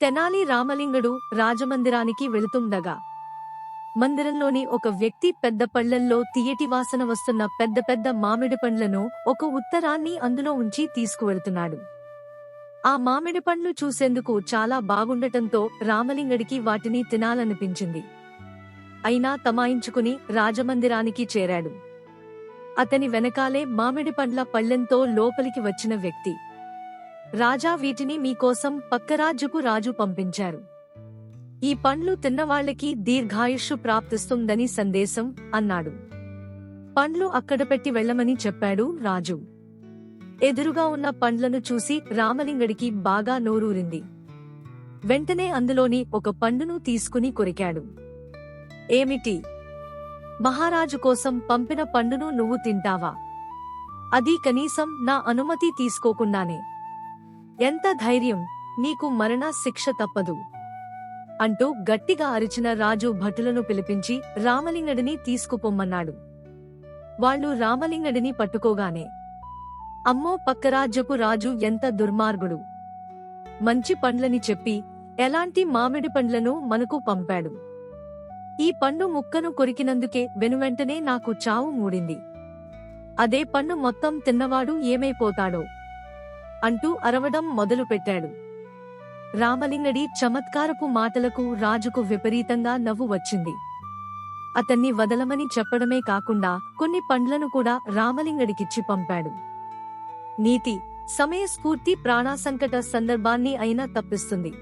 తెనాలి రామలింగడు రాజమందిరానికి వెళుతుండగా మందిరంలోని ఒక వ్యక్తి పెద్ద పళ్ళల్లో తీయటి వాసన వస్తున్న పెద్ద పెద్ద మామిడి పండ్లను ఒక ఉత్తరాన్ని అందులో ఉంచి తీసుకువెళ్తున్నాడు. ఆ మామిడి పండ్లు చూసేందుకు చాలా బాగుండటంతో రామలింగడికి వాటిని తినాలనిపించింది. అయినా తమాయించుకుని రాజమందిరానికి చేరాడు. అతని వెనకాలే మామిడి పండ్ల పళ్ళెంతో లోపలికి వచ్చిన వ్యక్తి. రాజా వీటిని మీకోసం పక్కరాజుకు రాజు పంపించారు. ఈ పండ్లు తిన్నవాళ్ళకి దీర్ఘాయుష్షు ప్రాప్తిస్తుందని సందేశం అన్నాడు. పండ్లు అక్కడ పెట్టి వెళ్ళమని చెప్పాడు రాజు. ఎదురుగా ఉన్న పండ్లను చూసి రామలింగడికి బాగా నోరూరింది. వెంటనే అందులోని ఒక పండును తీసుకుని కొరికాడు. ఏమిటి? మహారాజు కోసం పంపిన పండును నువ్వు తింటావా? అది కనీసం నా అనుమతి తీసుకోకుండానే. ఎంత ధైర్యం నీకు మరణ శిక్ష తప్పదు. అంటూ గట్టిగా అరిచిన రాజు భటులను పిలిపించి రామలింగడిని తీసుకుపొమ్మన్నాడు. వాళ్ళు రామలింగడిని పట్టుకోగానే అమ్మో పక్కరాజ్యపు రాజు ఎంత దుర్మార్గుడు. మంచి పండ్లని చెప్పి ఎలాంటి మామిడి పండ్లను మనకు పంపాడు. ఈ పండు ముక్కను కొరికినందుకే వెనువెంటనే నాకు చావు మూడింది. అదే పండు మొత్తం తిన్నవాడు ఏమైపోతాడో. అంటూ అరవడం మొదలుపెట్టాడు. రామలింగడి చమత్కారపు మాటలకు రాజుకు విపరీతంగా నవ్వు వచ్చింది. అతన్ని వదలమని చెప్పడమే కాకుండా కొన్ని పండ్లను కూడా రామలింగడికిచ్చి పంపాడు. నీతి సమయస్ఫూర్తి ప్రాణాసంకట సందర్భాన్ని అయినా తప్పిస్తుంది.